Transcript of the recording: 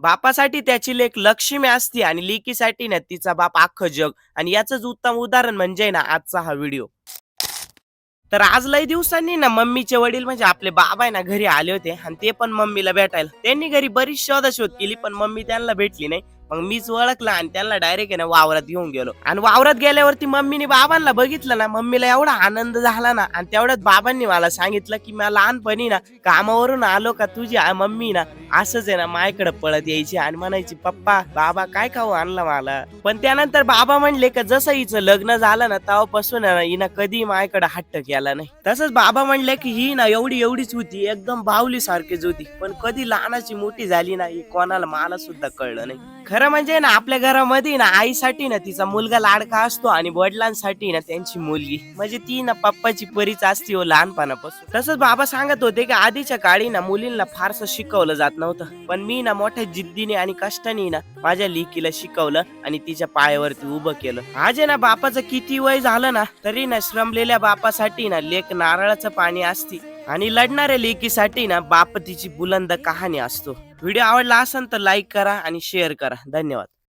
बापासाठी त्याची लेख लक्ष्मी असते आणि लेकीसाठी ना तिचा बाप अख्खं जग. आणि याच उत्तम उदाहरण म्हणजे ना आजचा हा व्हिडिओ तर आज लई दिवसांनी ना मम्मीचे वडील म्हणजे आपले बाबा आहे ना घरी आले होते. आणि ते पण मम्मीला भेटायला. त्यांनी घरी बरीच शोधाशोध केली पण मम्मी त्यांना भेटली नाही. मग मीच ओळखला आणि त्यांना डायरेक्ट आहे ना वावरात घेऊन गेलो. आणि वावरात गेल्यावरती मम्मीने बाबांना बघितलं ना मम्मीला एवढा आनंद झाला ना आणि तेवढ्यात बाबांनी मला सांगितलं की मला लहानपणी ना कामावरून आलो का तुझी मम्मी ना असंच आहे ना माझ्याकडे पळत यायची आणि म्हणायची पप्पा बाबा काय खाऊ आणला मला? पण त्यानंतर बाबा म्हणले का जसं हिचं लग्न झालं ना तेव्हापासून हिनं कधी माझ्याकडे हट्ट केला नाही. तसंच बाबा म्हणले की ही ना एवढी एवढीच होती एकदम बाहुली सारखीच होती पण कधी लहानाची मोठी झाली ना ही कोणाला मला सुद्धा कळलं नाही. खरं म्हणजे ना आपल्या घरामध्ये ना आईसाठी ना तिचा मुलगा लाडका असतो आणि वडिलांसाठी ना त्यांची मुलगी. म्हणजे ती ना पप्पाची परीच असते हो लहानपणापासून. तसंच बाबा सांगत होते की आधीच्या काळी ना मुलींना फारसं शिकवलं जात नव्हतं. पण मी ना मोठ्या जिद्दीने आणि कष्टाने ना माझ्या लेकीला शिकवलं आणि तिच्या पायावरती उभं केलं. आज ना बापाचं किती वय झालं ना तरी ना श्रमलेल्या बापासाठी ना लेक नारळाचं पाणी असते. आणि लढणाऱ्या लेकीसाठी ना बाप तिची बुलंद कहाणी असतो. व्हिडिओ आवडला असेल तर लाईक करा आणि शेअर करा. धन्यवाद.